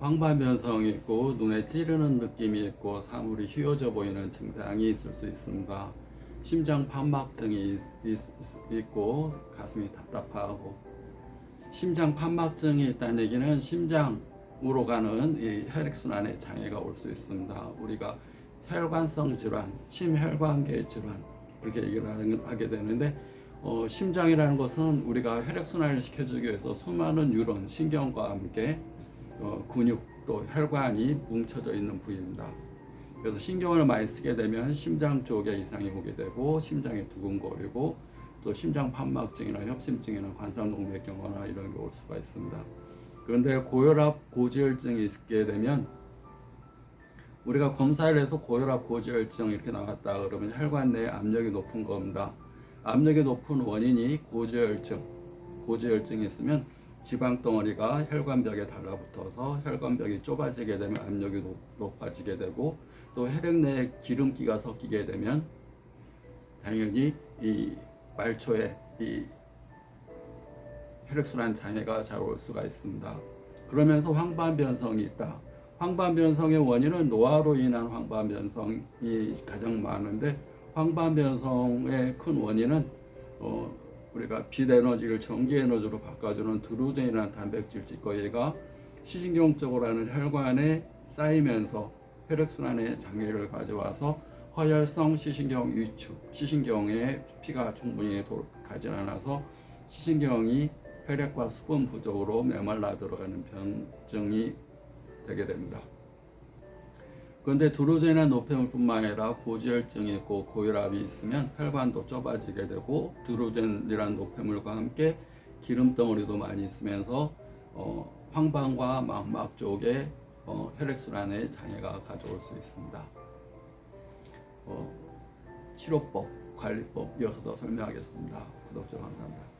황반변성이 있고 눈에 찌르는 느낌이 있고 사물이 휘어져 보이는 증상이 있을 수 있습니다. 심장 판막증이 있, 있- 있고 가슴이 답답하고 심장 판막증이 있다는 얘기는 심장으로 가는 이 혈액순환에 장애가 올 수 있습니다. 우리가 혈관성 질환, 심혈관계 질환 이렇게 얘기를 하게 되는데 어, 심장이라는 것은 우리가 혈액순환을 시켜주기 위해서 수많은 뉴런, 신경과 함께 어, 근육 또 혈관이 뭉쳐져 있는 부위입니다. 그래서 신경을 많이 쓰게 되면 심장 쪽에 이상이 오게 되고 심장이 두근거리고 또 심장 판막증이나 협심증이나 관상동맥 경화나 이런 게 올 수가 있습니다. 그런데 고혈압 고지혈증이 있게 되면 우리가 검사를 해서 고혈압 고지혈증 이렇게 나왔다 그러면 혈관 내 압력이 높은 겁니다. 압력이 높은 원인이 고지혈증, 고지혈증이 있으면 지방 덩어리가 혈관벽에 달라붙어서 혈관벽이 좁아지게 되면 압력이 높- 높아지게 되고 또 혈액 내에 기름기가 섞이게 되면 당연히 이 말초에 이 혈액순환 장애가 잘 올 수가 있습니다. 그러면서 황반변성이 있다. 황반변성의 원인은 노화로 인한 황반변성이 가장 많은데 황반변성의 큰 원인은 어, 우리가 빛 에너지를 전기 에너지로 바꿔주는 드루젠이라는 단백질 찌꺼기가 시신경 쪽으로 하는 혈관에 쌓이면서 혈액순환에 장애를 가져와서 허혈성 시신경 위축, 시신경에 피가 충분히 도- 가지 않아서 시신경이 혈액과 수분 부족으로 메말라 들어가는 병증이 되게 됩니다. 그런데 드루젠이나 노폐물뿐만 아니라 고지혈증이 있고 고혈압이 있으면 혈관도 좁아지게 되고 드루젠이란 노폐물과 함께 기름 덩어리도 많이 있으면서 어, 황반과 망막 쪽에 어, 혈액순환에 장애가 가져올 수 있습니다. 어, 치료법, 관리법 이어서 더 설명하겠습니다. 구독자 감사합니다.